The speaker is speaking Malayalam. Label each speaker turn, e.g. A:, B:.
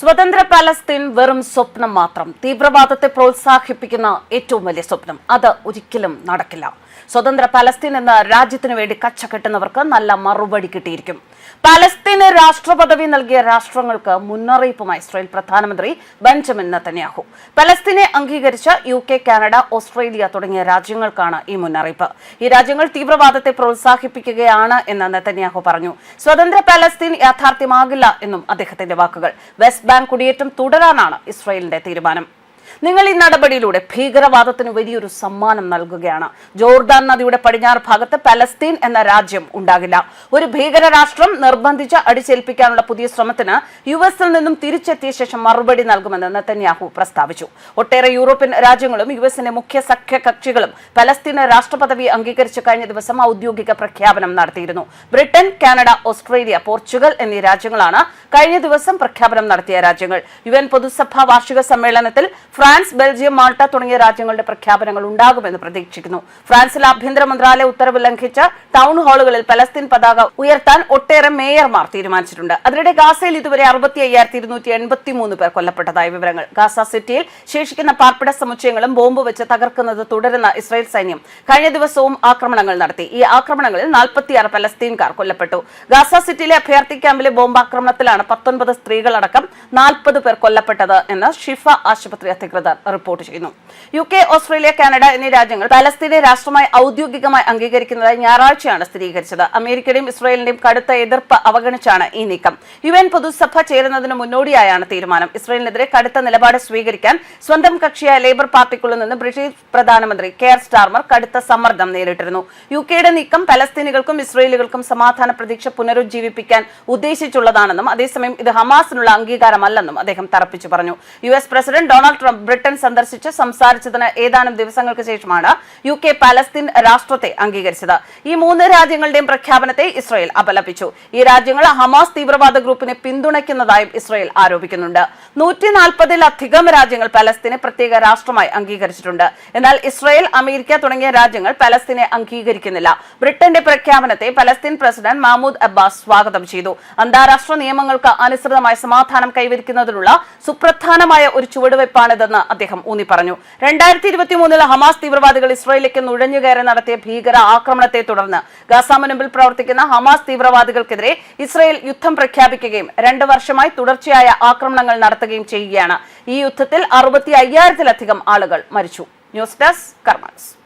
A: സ്വതന്ത്ര പാലസ്തീൻ വെറും സ്വപ്നം മാത്രം. തീവ്രവാദത്തെ പ്രോത്സാഹിപ്പിക്കുന്ന ഏറ്റവും വലിയ സ്വപ്നം. അത് ഒരിക്കലും നടക്കില്ല. സ്വതന്ത്ര പാലസ്തീൻ എന്ന രാജ്യത്തിനു വേണ്ടി കച്ചകെട്ടുന്നവർക്ക് നല്ല മറുപടി കിട്ടിയിരിക്കും. പാലസ്തീന് രാഷ്ട്രപദവി നൽകിയ രാഷ്ട്രങ്ങൾക്ക് മുന്നറിയിപ്പുമായി ഇസ്രായേൽ പ്രധാനമന്ത്രി ബെഞ്ചമിൻ നത്തന്യാഹു പലസ്തീനെ അംഗീകരിച്ച യു കെ കാനഡ ഓസ്ട്രേലിയ തുടങ്ങിയ രാജ്യങ്ങൾക്കാണ് ഈ മുന്നറിയിപ്പ്. ഈ രാജ്യങ്ങൾ തീവ്രവാദത്തെ പ്രോത്സാഹിപ്പിക്കുകയാണ് എന്ന് നെതന്യാഹു പറഞ്ഞു. സ്വതന്ത്ര പലസ്തീൻ യാഥാർത്ഥ്യമാകില്ല എന്നും അദ്ദേഹത്തിന്റെ വാക്കുകൾ. വെസ്റ്റ് ബാങ്ക് കുടിയേറ്റം തുടരാനാണ് ഇസ്രായേലിന്റെ തീരുമാനം. നിങ്ങൾ ഈ നടപടിയിലൂടെ ഭീകരവാദത്തിന് വലിയൊരു സമ്മാനം നൽകുകയാണ്. ജോർദാൻ നദിയുടെ പടിഞ്ഞാറ് ഭാഗത്ത് പലസ്തീൻ എന്ന രാജ്യം ഉണ്ടാകില്ല. ഒരു ഭീകര രാഷ്ട്രം നിർബന്ധിച്ച് അടിച്ചേൽപ്പിക്കാനുള്ള പുതിയ ശ്രമത്തിന് യു എസിൽ നിന്നും തിരിച്ചെത്തിയ ശേഷം മറുപടി നൽകുമെന്ന് നെത്തന്യാഹു പ്രസ്താവിച്ചു. ഒട്ടേറെ യൂറോപ്യൻ രാജ്യങ്ങളും യു എസിന്റെ മുഖ്യ സഖ്യ കക്ഷികളും പലസ്തീന് രാഷ്ട്രപദവി അംഗീകരിച്ച് കഴിഞ്ഞ ദിവസം ഔദ്യോഗിക പ്രഖ്യാപനം നടത്തിയിരുന്നു. ബ്രിട്ടൻ കാനഡ ഓസ്ട്രേലിയ പോർച്ചുഗൽ എന്നീ രാജ്യങ്ങളാണ് കഴിഞ്ഞ ദിവസം പ്രഖ്യാപനം നടത്തിയ രാജ്യങ്ങൾ. യു എൻ പൊതുസഭാ വാർഷിക സമ്മേളനത്തിൽ ഫ്രാൻസ് ബെൽജിയം മാൾട്ട തുടങ്ങിയ രാജ്യങ്ങളുടെ പ്രഖ്യാപനങ്ങൾ ഉണ്ടാകുമെന്ന് പ്രതീക്ഷിക്കുന്നു. ഫ്രാൻസിൽ ആഭ്യന്തര മന്ത്രാലയ ഉത്തരവ് ലംഘിച്ച ടൗൺ ഹാളുകളിൽ പലസ്തീൻ പതാക ഉയർത്താൻ ഒട്ടേറെ മേയർമാർ തീരുമാനിച്ചിട്ടുണ്ട്. അതിനിടെ ഗാസയിൽ ഇതുവരെ അറുപത്തി അയ്യായിരത്തി ഇരുന്നൂറ്റി എൺപത്തി മൂന്ന് പേർ കൊല്ലപ്പെട്ടതായ വിവരങ്ങൾ. ഗാസ സിറ്റിയിൽ ശേഷിക്കുന്ന പാർപ്പിട സമുച്ചയങ്ങളും ബോംബ് വെച്ച് തകർക്കുന്നത് തുടരുന്ന ഇസ്രായേൽ സൈന്യം കഴിഞ്ഞ ദിവസവും ആക്രമണങ്ങൾ നടത്തി. ഈ ആക്രമണങ്ങളിൽ നാൽപ്പത്തിയാറ് പലസ്തീൻകാർ കൊല്ലപ്പെട്ടു. ഗാസ സിറ്റിയിലെ അഭയാർത്ഥി ക്യാമ്പിലെ ബോംബാക്രമണത്തിലാണ് പത്തൊൻപത് സ്ത്രീകളടക്കം നാൽപ്പത് പേർ കൊല്ലപ്പെട്ടത് എന്ന് ഷിഫ ആശുപത്രി അധികൃതർ റിപ്പോർട്ട് ചെയ്യുന്നു. യു കെ ഓസ്ട്രേലിയ കാനഡ എന്നീ രാജ്യങ്ങൾ പലസ്തീനെ രാഷ്ട്രമായി ഔദ്യോഗികമായി അംഗീകരിക്കുന്നതായി ഞായറാഴ്ചയാണ് സ്ഥിരീകരിച്ചത്. അമേരിക്കയുടെയും ഇസ്രായേലിന്റെയും കടുത്ത എതിർപ്പ് അവഗണിച്ചാണ് ഈ നീക്കം. യു എൻ പൊതുസഭ ചേരുന്നതിന് മുന്നോടിയായാണ് തീരുമാനം. ഇസ്രായേലിനെതിരെ കടുത്ത നിലപാട് സ്വീകരിക്കാൻ സ്വന്തം കക്ഷിയായ ലേബർ പാർട്ടിക്കുള്ളിൽ നിന്ന് ബ്രിട്ടീഷ് പ്രധാനമന്ത്രി കെയർ സ്റ്റാർമർ കടുത്ത സമ്മർദ്ദം നേരിട്ടിരുന്നു. യു കെയുടെ നീക്കം പലസ്തീനികൾക്കും ഇസ്രായേലുകൾക്കും സമാധാന പ്രതീക്ഷ പുനരുജ്ജീവിപ്പിക്കാൻ ഉദ്ദേശിച്ചുള്ളതാണെന്നും അതേസമയം ഇത് ഹമാസിനുള്ള അംഗീകാരമല്ലെന്നും അദ്ദേഹം തറപ്പിച്ചു പറഞ്ഞു. U S president Donald Trump Britain സന്ദർശിച്ച് സംസാരിച്ചതിന് ഏതാനും ദിവസങ്ങൾക്ക് ശേഷമാണ് യു കെ പാലസ്തീൻ രാഷ്ട്രത്തെ അംഗീകരിച്ചത്. ഈ മൂന്ന് രാജ്യങ്ങളുടെയും പ്രഖ്യാപനത്തെ ഇസ്രയേൽ അപലപിച്ചു. ഈ രാജ്യങ്ങൾ ഹമാസ് തീവ്രവാദ ഗ്രൂപ്പിനെ പിന്തുണയ്ക്കുന്നതായും ഇസ്രയേൽ ആരോപിക്കുന്നുണ്ട്. നൂറ്റി നാൽപ്പതിലധികം രാജ്യങ്ങൾ പലസ്തീനെ പ്രത്യേക രാഷ്ട്രമായി അംഗീകരിച്ചിട്ടുണ്ട്. എന്നാൽ ഇസ്രയേൽ അമേരിക്ക തുടങ്ങിയ രാജ്യങ്ങൾ പലസ്തീനെ അംഗീകരിക്കുന്നില്ല. ബ്രിട്ടന്റെ പ്രഖ്യാപനത്തെ പലസ്തീൻ പ്രസിഡന്റ് മഹ്മൂദ് അബ്ബാസ് സ്വാഗതം ചെയ്തു. അന്താരാഷ്ട്ര നിയമങ്ങൾക്ക് അനുസൃതമായ സമാധാനം കൈവരിക്കുന്നതിനുള്ള സുപ്രധാനമായ ഒരു ചുവടുവയ്പ്പാണിതെന്ന് അദ്ദേഹം ഊന്നി പറഞ്ഞു രണ്ടായിരത്തി ഇരുപത്തി മൂന്നിൽ ഹമാസ് തീവ്രവാദികൾ ഇസ്രായേലിലേക്ക് നുഴഞ്ഞുകയറി നടത്തിയ ഭീകര ആക്രമണത്തെ തുടർന്ന് ഗാസ മുൻപിൽ പ്രവർത്തിക്കുന്ന ഹമാസ് തീവ്രവാദികൾക്കെതിരെ ഇസ്രായേൽ യുദ്ധം പ്രഖ്യാപിക്കുകയും രണ്ട് വർഷമായി തുടർച്ചയായ ആക്രമണങ്ങൾ നടത്തുകയും ചെയ്യുകയാണ്. ഈ യുദ്ധത്തിൽ അറുപത്തി അയ്യായിരത്തിലധികം ആളുകൾ മരിച്ചു. News desk കർമാൻസ്